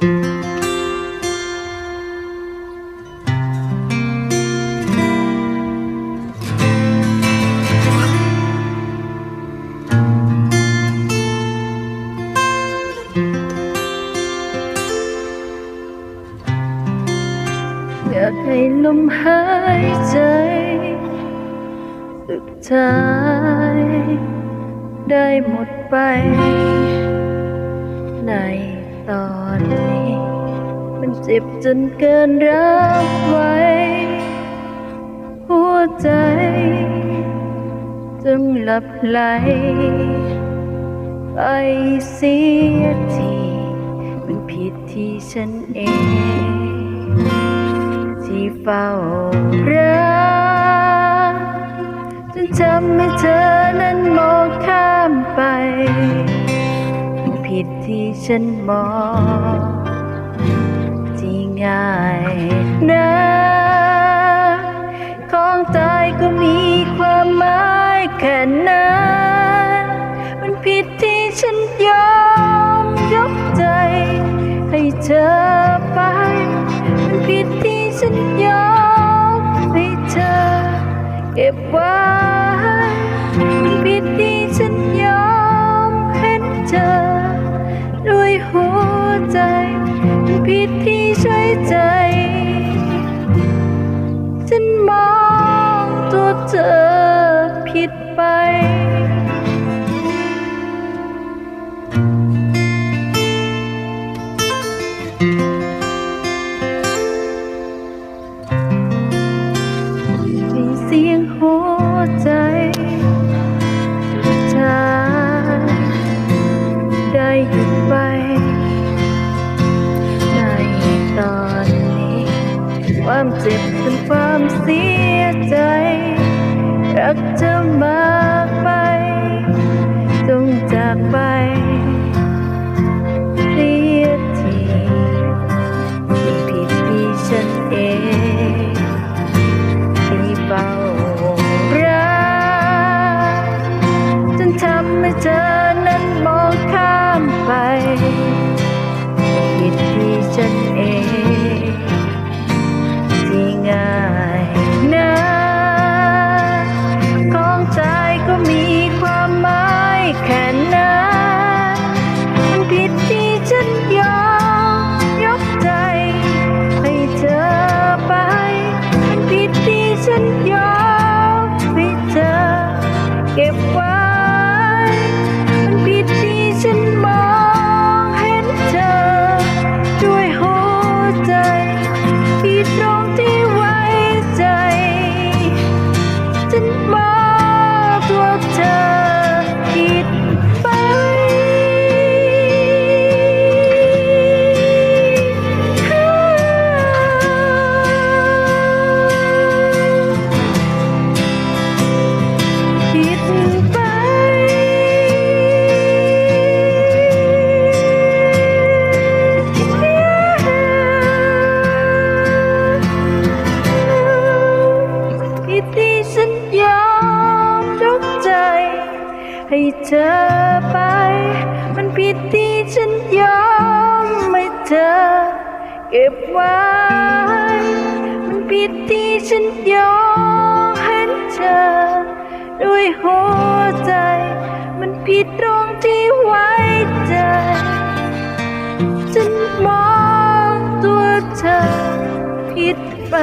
nhờ ngày lung hai giây ước trái đây một bay. Này ตอนนี้ มันเจ็บจนเกินรับไว้ หัวใจจงหลับไหล ไปเสียทีมันผิดที่ฉันเอง ที่เฝ้ารักจนทำให้เธอ ที่ฉันมองที่ง่ายนะของตายก็มีความหมายแค่นั้นมันผิดที่ฉันยอมยกใจ ให้เธอไป มันผิดที่ฉันยอมให้เธอเก็บไว้ ผิดที่ใช้ใจ ฉันมองตัวเธอผิดไป เจ็บเป็นความเสียใจ รักเธอมากไปจงจากไปเสียทีผิดที่ฉันเองที่เฝ้ารักจนทำให้เธอนั้นมองข้ามไปผิดที่ฉันเอง เธอไป มันผิดที่ฉันยอมให้เธอ เก็บไว้ มันผิดที่ฉันยอมเห็นเธอ ด้วยหัวใจ มันผิดตรงที่ไว้ใจ ฉันมองตัวเธอผิดไป